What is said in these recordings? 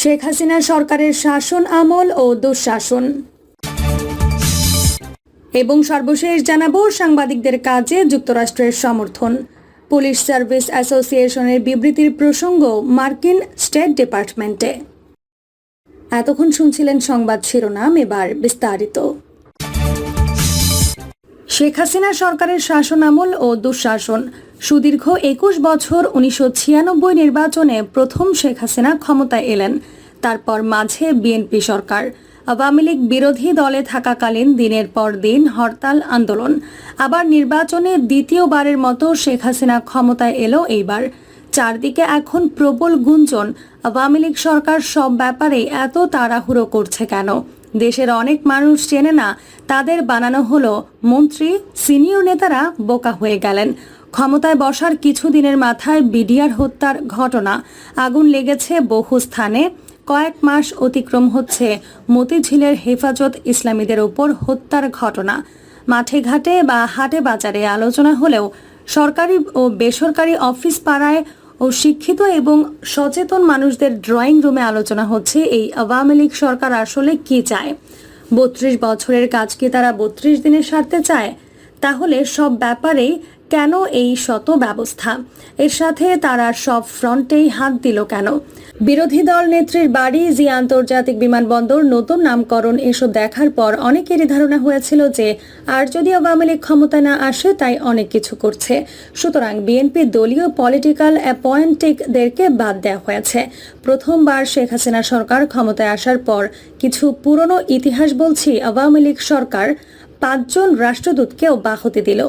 শেখ হাসিনা সরকারের শাসন আমল ও দুঃশাসন। এবং সর্বশেষ জানাব সাংবাদিকদের কাজে যুক্তরাষ্ট্রের সমর্থন। পুলিশ সার্ভিস অ্যাসোসিয়েশনের বিবৃতির প্রসঙ্গ মার্কিন স্টেট ডিপার্টমেন্টে। এতক্ষণ শুনছিলেন সংবাদ শিরোনাম, এবার বিস্তারিত। শেখ হাসিনা সরকারের শাসন আমল ও দুঃশাসন। সুদীর্ঘ একুশ বছর উনিশশো ছিয়ানব্বই নির্বাচনে প্রথম শেখ হাসিনা ক্ষমতায় এলেন। তারপর মাঝে বিএনপি সরকার। আওয়ামী লীগ বিরোধী দলে থাকাকালীন দিনের পর দিন হরতাল, আন্দোলন। আবার নির্বাচনে দ্বিতীয়বারের মতো শেখ হাসিনা ক্ষমতায় এলো এইবার। চারদিকে এখন প্রবল গুঞ্জন, আওয়ামী লীগ সরকার সব ব্যাপারে এত তাড়াহুড়ো করছে কেন? দেশের অনেক মানুষ চেনে না, তাদের বানানো হলো মন্ত্রী, সিনিয়র নেতারা বোকা হয়ে গেলেন। ক্ষমতায় বসার কিছুদিনের মাথায় বিডিআর হত্যার ঘটনা আগুন লেগেছে বহু স্থানে। কয়েক মাস অতিক্রম হচ্ছে মতিঝিলের হেফাজত ইসলামীদের ওপর হত্যার ঘটনা। মাঠে ঘাটে বা হাটে বাজারে আলোচনা হলেও সরকারি ও বেসরকারি অফিস পাড়ায় ও শিক্ষিত এবং সচেতন মানুষদের ড্রয়িং রুমে আলোচনা হচ্ছে এই আওয়ামী লীগ সরকার আসলে কি চায়? বত্রিশ বছরের কাজ কি তারা বত্রিশ দিনে সারতে চায়? তাহলে সব ব্যাপারেই কেন এই শত ব্যবস্থা? এর সাথে তারা সব ফ্রন্টেই হাত দিল কেন? বিরোধী দল নেত্রীর বাড়ি, জি আন্তর্জাতিক বিমানবন্দর, নতুন নামকরণ, এসব দেখার পর অনেকেরই ধারণা হয়েছিল যে আর যদি আওয়ামী লীগ ক্ষমতা না আসে, তাই অনেক কিছু করছে। সুতরাং বিএনপি দলীয় পলিটিক্যাল অ্যাপয়েন্টিকদেরকে বাদ দেওয়া হয়েছে। প্রথমবার শেখ হাসিনা সরকার ক্ষমতায় আসার পর কিছু পুরনো ইতিহাস বলছি, আওয়ামী লীগ সরকার পাঁচজন রাষ্ট্রদূতকে অব্যাহতি দিল।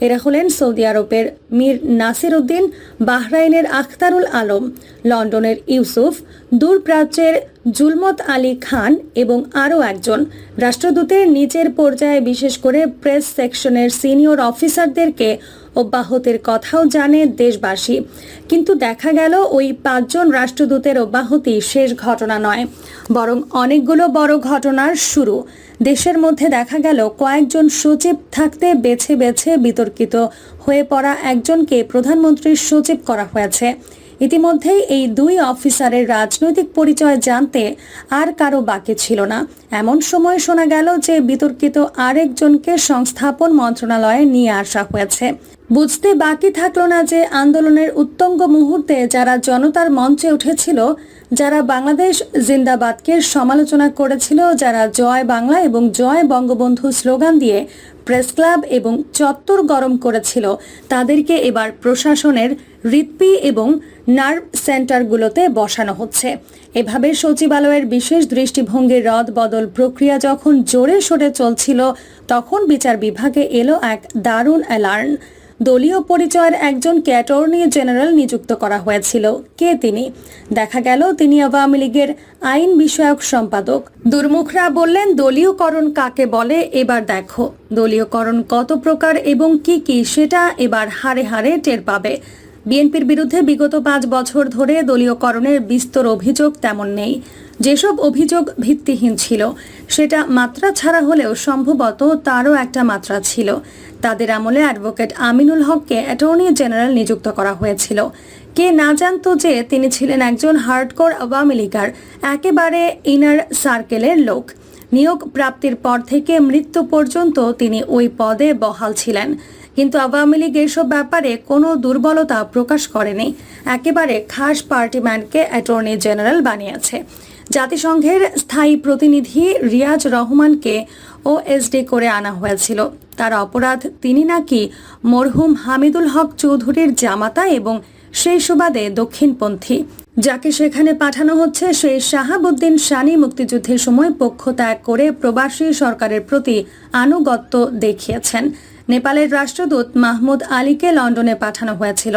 এরা হলেন সৌদি আরবের মীর নাসির উদ্দিন, বাহরাইনের আখতারুল আলম, লন্ডনের ইউসুফ, দূরপ্রাচ্যের জুলমত আলী খান এবং আরও একজন। রাষ্ট্রদূতের নিচের পর্যায়ে বিশেষ করে প্রেস সেকশনের সিনিয়র অফিসারদেরকে অব্যাহতের কথাও জানে দেশবাসী। কিন্তু দেখা গেল ওই পাঁচজন রাষ্ট্রদূতের অব্যাহতি শেষ ঘটনা নয়, বরং অনেকগুলো বড় ঘটনার শুরু। দেশের মধ্যে দেখা গেল কয়েকজন সচিব থাকতে বেছে বেছে বিতর্কিত হয়ে পড়া একজনকে প্রধানমন্ত্রীর সচিব করা হয়েছে। ইতিমধ্যেই এই দুই অফিসারের রাজনৈতিক পরিচয় জানতে আর কারও বাকি ছিল না। এমন সময় শোনা গেল যে বিতর্কিত আরেকজনকে সংস্থাপন মন্ত্রণালয়ে নিয়ে আসা হয়েছে। বুঝতে বাকি থাকল না যে আন্দোলনের উত্তঙ্গ মুহূর্তে যারা জনতার মঞ্চে উঠেছিল, যারা বাংলাদেশ জিন্দাবাদকে সমালোচনা করেছিল, যারা জয় বাংলা এবং জয় বঙ্গবন্ধু স্লোগান দিয়ে প্রেস ক্লাব এবং চত্বর গরম করেছিল, তাদেরকে এবার প্রশাসনের হৃৎপি এবং নার্ভ সেন্টারগুলোতে বসানো হচ্ছে। এভাবে সচিবালয়ের বিশেষ দৃষ্টিভঙ্গির রদ বদল প্রক্রিয়া যখন জোরে সোরে চলছিল, তখন বিচার বিভাগে এলো এক দারুণ অ্যালার্ন দলীয় পরিচয়ের একজন অ্যাটর্নি জেনারেল নিযুক্ত করা হয়েছিল। কে তিনি? দেখা গেল, তিনি আওয়ামী লীগের আইন বিষয়ক সম্পাদক। দুর্মুখরা বললেন, দলীয়করণ কাকে বলে? এবার দেখো। দলীয়করণ কত প্রকার এবং কি কি সেটা এবার হারে হারে টের পাবে। বিএনপির বিরুদ্ধে বিগত পাঁচ বছর ধরে দলীয়করণের বিস্তর অভিযোগ তেমন নেই। যেসব অভিযোগ ভিত্তিহীন ছিল, সেটা মাত্রা ছাড়া হলেও সম্ভবত তারও একটা মাত্রা ছিল। তাদের আমলে অ্যাডভোকেট আমিনুল হককে অ্যাটর্নি জেনারেল নিযুক্ত করা হয়েছিল। কে না জানতো যে তিনি ছিলেন একজন হার্ডকোর আওয়ামী লীগার একেবারে ইনার সার্কেলের লোক। নিয়োগ প্রাপ্তির পর থেকে মৃত্যু পর্যন্ত তিনি ওই পদে বহাল ছিলেন। কিন্তু আওয়ামী লীগ এসব ব্যাপারে কোনো দুর্বলতা প্রকাশ করেনি। একেবারে খাস পার্টিম্যানকে অ্যাটর্নি জেনারেল বানিয়েছে। জাতিসংঘের স্থায়ী প্রতিনিধি রিয়াজ রহমানকে ওএসডি করে আনা হয়েছিল। তার অপরাধ তিনি নাকি মরহুম হামিদুল হক চৌধুরীর জামাতা এবং সেই সুবাদে দক্ষিণপন্থী। যাকে সেখানে পাঠানো হচ্ছে সেই শাহাবুদ্দিন সানি মুক্তিযুদ্ধের সময় পক্ষ ত্যাগ করে প্রবাসী সরকারের প্রতি আনুগত্য দেখিয়েছেন। নেপালের রাষ্ট্রদূত মাহমুদ আলীকে লন্ডনে পাঠানো হয়েছিল।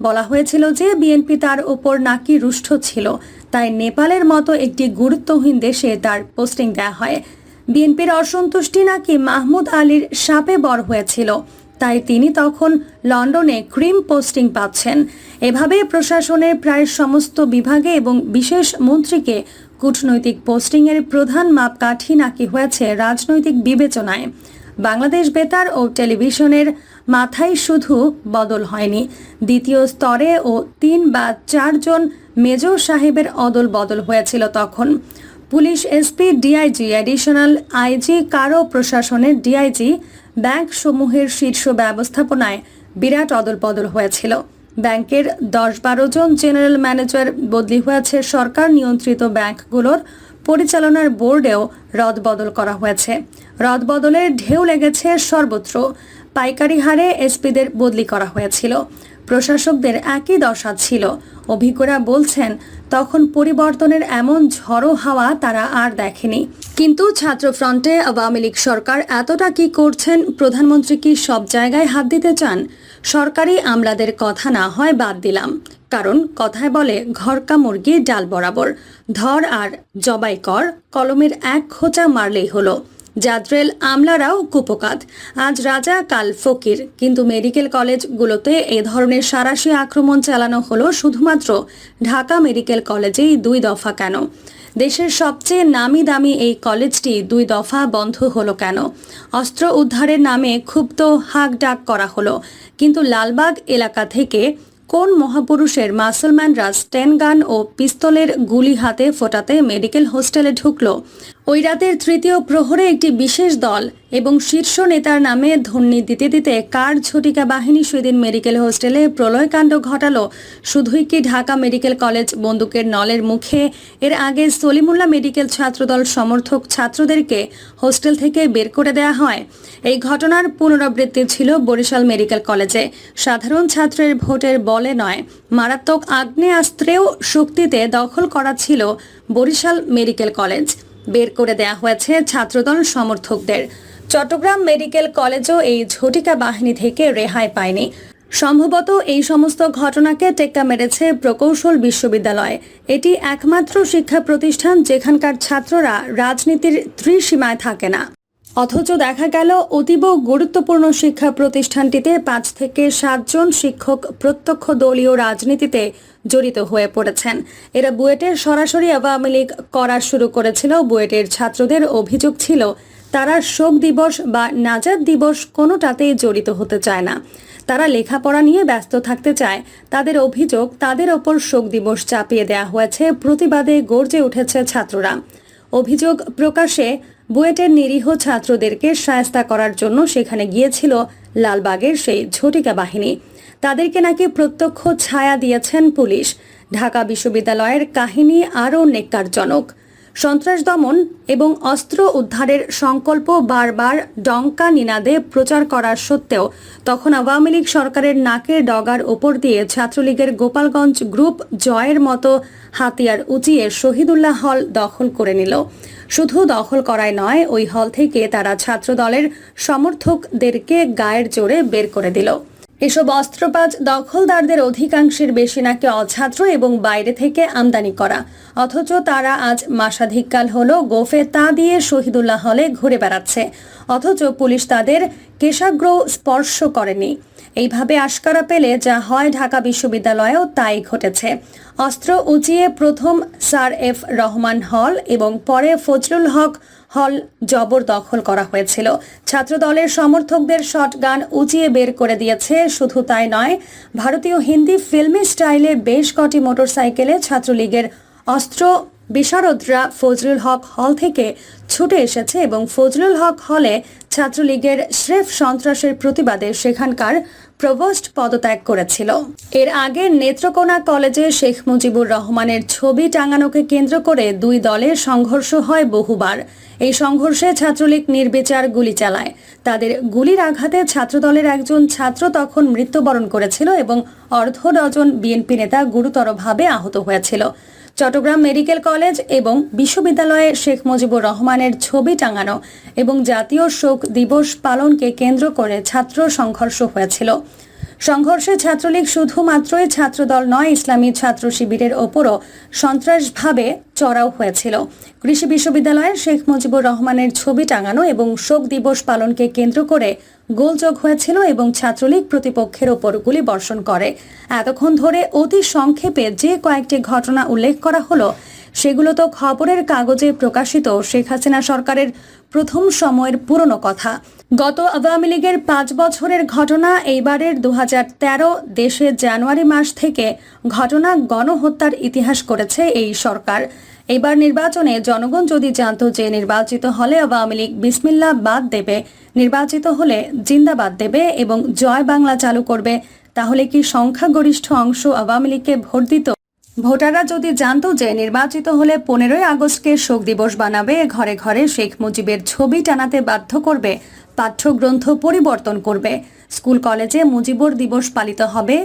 বলা হয়েছিল যে বিএনপি তার ওপর নাকি রুষ্ট ছিল। তাই নেপালের মতো একটি গুরুত্বহীন দেশে তার পোস্টিং দেওয়া হয়। বিএনপির অসন্তুষ্টি নাকি মাহমুদ আলীর সাপে বর হয়েছিল। তাই তিনি তখন লন্ডনে ক্রিম পোস্টিং পাচ্ছেন। এভাবে প্রশাসনের প্রায় সমস্ত বিভাগে এবং বিশেষ মন্ত্রীকে কূটনৈতিক পোস্টিংয়ের প্রধান মাপকাঠি নাকি হয়েছে রাজনৈতিক বিবেচনায়। বাংলাদেশ বেতার ও টেলিভিশনের মাথায় শুধু বদল হয়নি। দ্বিতীয় স্তরে ও তিন বা চারজন মেজর সাহেবের অদল বদল হয়েছিল তখন। Police SP DIG additional IG কারও প্রশাসনের ডিআইজি ব্যাংক সমূহের শীর্ষ ব্যবস্থাপনায় বিরাট অদল বদল হয়েছিল। ব্যাংকের দশ বারো জন জেনারেল ম্যানেজার বদলি হয়েছে সরকার নিয়ন্ত্রিত ব্যাংকগুলোর পরিচালনার বোর্ডেও রদবদল করা হয়েছে। রদবদলের ঢেউ লেগেছে সর্বত্র। পাইকারি হারে এসপিদের বদলি করা হয়েছিল। প্রশাসকদের একই দশা ছিল। অভিজ্ঞরা বলছেন, তখন পরিবর্তনের এমন ঝড়ো হাওয়া তারা আর দেখেনি। কিন্তু ছাত্র ফ্রন্টে আওয়ামী লীগ সরকার এতটা কি করছেন, প্রধানমন্ত্রী কি সব জায়গায় হাত দিতে চান? সরকারি আমলাদের কথা না হয় বাদ দিলাম। কারণ কথায় বলে ঘরকা মুরগি ডাল বরাবর। ধর আর জবাই কর, কলমের এক খোঁচা মারলেই হলো। জাদ্রেল আমলারাও কুপকাত। আজ রাজা কাল ফকির, কিন্তু মেডিকেল কলেজগুলোতে এ ধরনের সারাশি আক্রমণ চালানো হলো শুধুমাত্র ঢাকা মেডিকেল কলেজেই দুই দফা কেন? দেশের সবচেয়ে নামি দামি এই কলেজটি দুই দফা বন্ধ হলো কেন? অস্ত্র উদ্ধারের নামে ক্ষুব্ধ হাক ডাক করা হলো, কিন্তু লালবাগ এলাকা থেকে কোন মহাপুরুষের মাসলম্যানরা স্টেন গান ও পিস্তলের গুলি হাতে ফোটাতে মেডিকেল হোস্টেলে ঢুকলো? ওই রাতের তৃতীয় প্রহরে একটি বিশেষ দল এবং শীর্ষ নেতার নামে ধ্বনি দিতে দিতে কার ঝটিকা বাহিনী সেদিন মেডিকেল হোস্টেলে প্রলয়কাণ্ড ঘটালো? শুধুই কি ঢাকা মেডিকেল কলেজ বন্দুকের নলের মুখে। এর আগে সলিমুল্লাহ মেডিকেল ছাত্রদল সমর্থক ছাত্রদেরকে হোস্টেল থেকে বের করে দেওয়া হয়। এই ঘটনার পুনরাবৃত্তি ছিল বরিশাল মেডিকেল কলেজে। সাধারণ ছাত্রের ভোটের বলে নয়, মারাত্মক আগ্নেয়াস্ত্রেও শক্তিতে দখল করা ছিল বরিশাল মেডিকেল কলেজ। বের করে দেয়া হয়েছে ছাত্রদল সমর্থকদের। চট্টগ্রাম মেডিকেল কলেজও এই ঝটিকা বাহিনী থেকে রেহাই পায়নি। সম্ভবত এই সমস্ত ঘটনাকে টেক্কা মেরেছে প্রকৌশল বিশ্ববিদ্যালয়। এটি একমাত্র শিক্ষা প্রতিষ্ঠান যেখানকার ছাত্ররা রাজনীতির ত্রিসীমায় থাকে না। অথচ দেখা গেল অতীব গুরুত্বপূর্ণ শিক্ষা প্রতিষ্ঠানটিতে পাঁচ থেকে সাতজন শিক্ষক প্রত্যক্ষ দলীয় রাজনীতিতে জড়িত হয়ে পড়েছেন। এরা বুয়েটের সরাসরি আওয়ামী লীগ করা শুরু করেছিল। বুয়েটের ছাত্রদের অভিযোগ ছিল, তারা শোক দিবস বা নাজাদ দিবস কোনোটাতেই জড়িত হতে চায় না। তারা লেখাপড়া নিয়ে ব্যস্ত থাকতে চায়। তাদের অভিযোগ, তাদের ওপর শোক দিবস চাপিয়ে দেওয়া হয়েছে। প্রতিবাদে গর্জে উঠেছে ছাত্ররা। অভিযোগ প্রকাশে বুয়েটের নিরীহ ছাত্রদেরকে সায়স্তা করার জন্য সেখানে গিয়েছিল লালবাগের সেই ঝটিকা বাহিনী। তাদেরকে নাকি প্রত্যক্ষ ছায়া দিয়েছেন পুলিশ। ঢাকা বিশ্ববিদ্যালয়ের কাহিনী আরও নেককারজনক। সন্ত্রাস দমন এবং অস্ত্র উদ্ধারের সংকল্প বারবার ডঙ্কা নিনাদে প্রচার করার সত্ত্বেও তখন আওয়ামী লীগ সরকারের নাকের ডগার ওপর দিয়ে ছাত্রলীগের গোপালগঞ্জ গ্রুপ জয়ের মতো হাতিয়ার উঁচিয়ে শহীদুল্লাহ হল দখল করে নিল। শুধু দখল করায় নয়, ওই হল থেকে তারা ছাত্রদলের সমর্থকদেরকে গায়ের জোরে বের করে দিল। এসব অস্ত্রপাত দখলদারদের অধিকাংশের বেশি নাকি অছাত্র এবং বাইরে থেকে আমদানি করা। অথচ তারা আজ মাসাধিককাল হল গোফে তা দিয়ে শহীদুল্লাহ হলে ঘুরে বেড়াচ্ছে। অথচ পুলিশ তাদের কেশাগ্র স্পর্শ করেনি। এইভাবে আশকারা পেলে যা হয় ঢাকা বিশ্ববিদ্যালয়েও তাই ঘটেছে। অস্ত্র উঁচিয়ে প্রথম স্যার এফ রহমান হল এবং পরে ফজলুল হক হল জবরদখল করা হয়েছিল। ছাত্রদলের সমর্থকদের শটগান উঁচিয়ে বের করে দিয়েছে, শুধু তাই নয়, ভারতীয় হিন্দি ফিল্মি স্টাইলে বেশ কটি মোটরসাইকেলে ছাত্রলীগের অস্ত্র বিশারদরা ফজলুল হক হল থেকে ছুটে এসেছে এবং ফজলুল হক হলে ছাত্রলীগের স্রেফ সন্ত্রাসের প্রতিবাদে সেখানকার প্রভোস্ট পদত্যাগ করেছিল। এর আগে নেত্রকোনা কলেজে শেখ মুজিবুর রহমানের ছবি টাঙানোকে কেন্দ্র করে দুই দলের সংঘর্ষ হয় বহুবার। এই সংঘর্ষে ছাত্রলীগ নির্বিচার গুলি চালায়। তাদের গুলির আঘাতে ছাত্রদলের একজন ছাত্র তখন মৃত্যুবরণ করেছিল এবং অর্ধ ডজন বিএনপি নেতা গুরুতরভাবে আহত হয়েছিল। চট্টগ্রাম মেডিকেল কলেজ এবং বিশ্ববিদ্যালয়ে শেখ মুজিবুর রহমানের ছবি টাঙানো এবং জাতীয় শোক দিবস পালনকে কেন্দ্র করে ছাত্র সংঘর্ষ হয়েছিল। সংঘর্ষে ছাত্রলীগ শুধুমাত্রই ছাত্রদল নয়, ইসলামী ছাত্র শিবিরের ওপরও সন্ত্রাসভাবে চড়াও হয়েছিল। কৃষি বিশ্ববিদ্যালয়ে শেখ মুজিবুর রহমানের ছবি টাঙানো এবং শোক দিবস পালনকে কেন্দ্র করে গোলযোগ হয়েছিল এবং ছাত্রলীগ প্রতিপক্ষের ওপর গুলি বর্ষণ করে। এতক্ষণ ধরে অতি সংক্ষেপে যে কয়েকটি ঘটনা উল্লেখ করা হলো সেগুলো তো খবরের কাগজে প্রকাশিত। শেখ হাসিনা সরকারের প্রথম সময়ের পুরনো কথা। গত আওয়ামী লীগের পাঁচ বছরের ঘটনা এইবারের দু তেরো দেশে জানুয়ারি মাস থেকে ঘটনা গণহত্যার ইতিহাস করেছে এই সরকার। এবার নির্বাচনে জনগণ যদি জানতো যে নির্বাচিত হলে আওয়ামী লীগ বিসমিল্লা বাদ দেবে, নির্বাচিত হলে জিন্দাবাদ দেবে এবং জয় বাংলা চালু করবে, তাহলে কি সংখ্যাগরিষ্ঠ অংশ আওয়ামী লীগকে ভোট দিত? ভোটাররা যদি জানতো যে নির্বাচিত হলে পনেরোই আগস্টকে শোক দিবস বানাবে, ঘরে ঘরে শেখ মুজিবের ছবি টানাতে বাধ্য করবে, পাঠ্যগ্রন্থ পরিবর্তন করবে। স্কুল কলেজে মুজিবর দিবস পালিত হবে।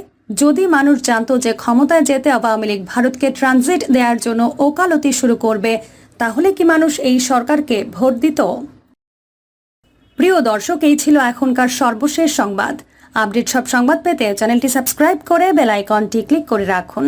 যদি মানুষ জানত যে ক্ষমতায় যেতে আওয়ামী লীগ ভারতকে ট্রানজিট দেওয়ার জন্য ওকালতি শুরু করবে, তাহলে কি মানুষ এই সরকারকে ভোট দিত? প্রিয় দর্শক, এই ছিল এখনকার সর্বশেষ সংবাদ। আপডেট সব সংবাদ পেতে চ্যানেলটি সাবস্ক্রাইব করে বেল আইকনটি ক্লিক করে রাখুন।